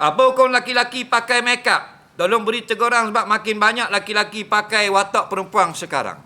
Apa hukum laki-laki pakai makeup? Tolong beri teguran sebab makin banyak laki-laki pakai watak perempuan sekarang.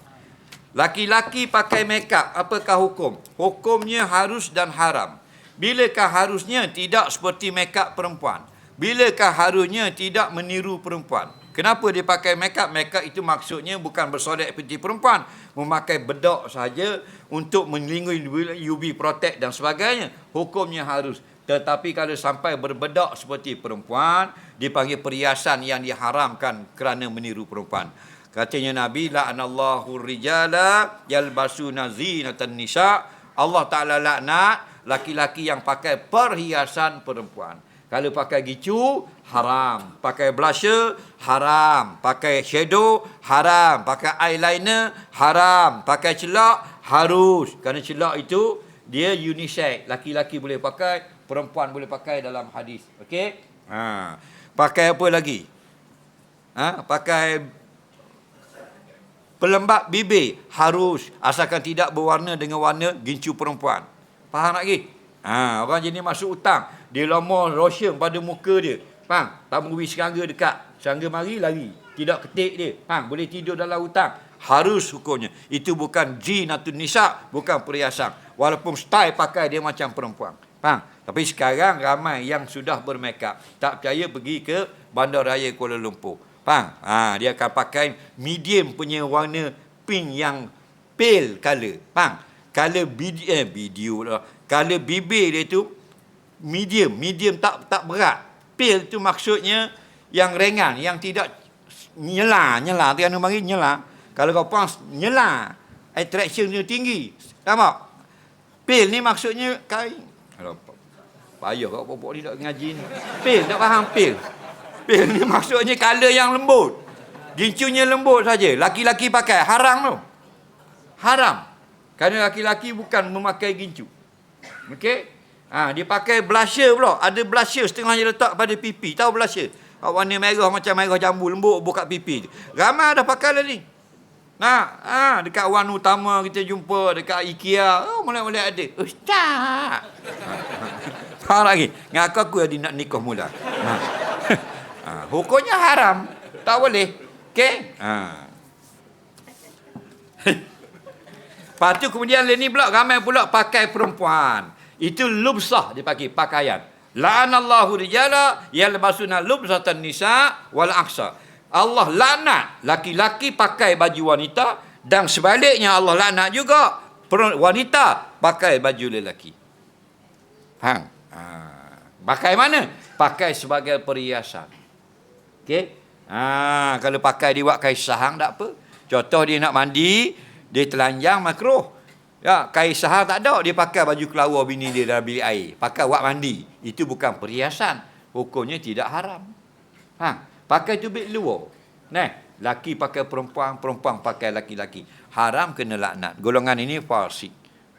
Laki-laki pakai makeup, apakah hukum? Hukumnya harus dan haram. Bilakah harusnya tidak seperti makeup perempuan? Bilakah harusnya tidak meniru perempuan? Kenapa dia pakai makeup? Makeup itu maksudnya bukan bersolek seperti perempuan. Memakai bedok saja untuk melindungi UV protect dan sebagainya. Hukumnya harus. Tetapi kalau sampai berbedak seperti perempuan, dipanggil perhiasan yang diharamkan kerana meniru perempuan. Katanya Nabi, la'anallahu rijala yalbasuna zinatan nisa. Allah Ta'ala laknat laki-laki yang pakai perhiasan perempuan. Kalau pakai gicu, haram. Pakai blusher, haram. Pakai shadow, haram. Pakai eyeliner, haram. Pakai celak, harus. Kerana celak itu, dia unisex. Laki-laki boleh pakai, perempuan boleh pakai dalam hadis. Okey? Ha. Pakai apa lagi? Ha? Pakai pelembap bibir harus asalkan tidak berwarna dengan warna gincu perempuan. Faham lagi? Ha, orang jenis masuk hutang, dia lama lotion pada muka dia. Faham? Tak mengubi serangga dekat. Serangga mari lari. Tidak ketik dia. Faham? Boleh tidur dalam hutang. Harus hukumnya. Itu bukan jin atau nisa, bukan perhiasan. Walaupun style pakai dia macam perempuan. Faham? Tapi sekarang ramai yang sudah bermakeup. Tak percaya pergi ke Bandaraya Kuala Lumpur. Faham? Ha, dia akan pakai medium punya warna pink yang pale color. Faham? Color video, eh, video lah. Color bibir dia tu medium. Medium tak tak berat. Pale tu maksudnya yang ringan. Yang tidak nyela. Nyela. Tiada mari nyela. Kalau kau pang nyela. Attraction dia tinggi. Nampak? Pale ni maksudnya kain. Payah kau popok ni tak ngaji ni. Pil, tak faham pil. Pil ni maksudnya color yang lembut. Gincunya lembut saja. Laki-laki pakai. Haram tu. Haram. Kerana laki-laki bukan memakai gincu. Okey? Ha, dia pakai blusher pula. Ada blusher setengahnya letak pada pipi. Tahu blusher? Warna merah macam merah jambu lembut buka pipi. Ramai dah pakai lah ni. Nah, ha, dekat wan utama kita jumpa dekat IKEA. Oh, mulai-mulai ada. Ustaz. Faham lagi? Ngaku aku yang nak nikah mula. Ha. ha. Hukumnya haram. Tak boleh. Okey? Ha. Lepas tu kemudian ni pula ramai pula pakai perempuan. Itu lubsah dia pakai pakaian. La'anallahu rijala yalbasuna lubsatan nisa wal aksa. Allah laknat laki-laki pakai baju wanita dan sebaliknya Allah laknat juga wanita pakai baju lelaki. Faham? Ha. Pakai mana? Pakai sebagai perhiasan. Okey? Ha, kalau pakai dia buat kaisahang tak apa. Contoh dia nak mandi, dia telanjang makruh. Ya, kaisahang tak ada, dia pakai baju kelawar bini dia dalam bilik air. Pakai buat mandi. Itu bukan perhiasan. Hukumnya tidak haram. Ha, pakai tu bit luar. Nah, laki pakai perempuan, perempuan pakai laki-laki. Haram kena laknat. Golongan ini fasik.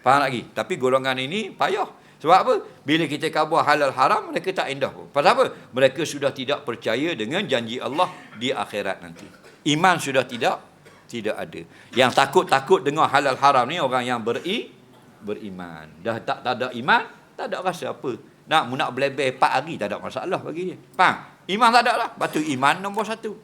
Faham lagi? Tapi golongan ini payah. Sebab apa? Bila kita kabar halal haram, mereka tak indah pun. Pasal apa? Mereka sudah tidak percaya dengan janji Allah di akhirat nanti. Iman sudah tidak tidak ada. Yang takut-takut dengan halal haram ni orang yang beri beriman. Dah tak, tak ada iman, tak ada rasa apa. Nak nak belebeh 4 hari tak ada masalah bagi dia. Faham? Iman tak ada lah. Batu iman nombor satu.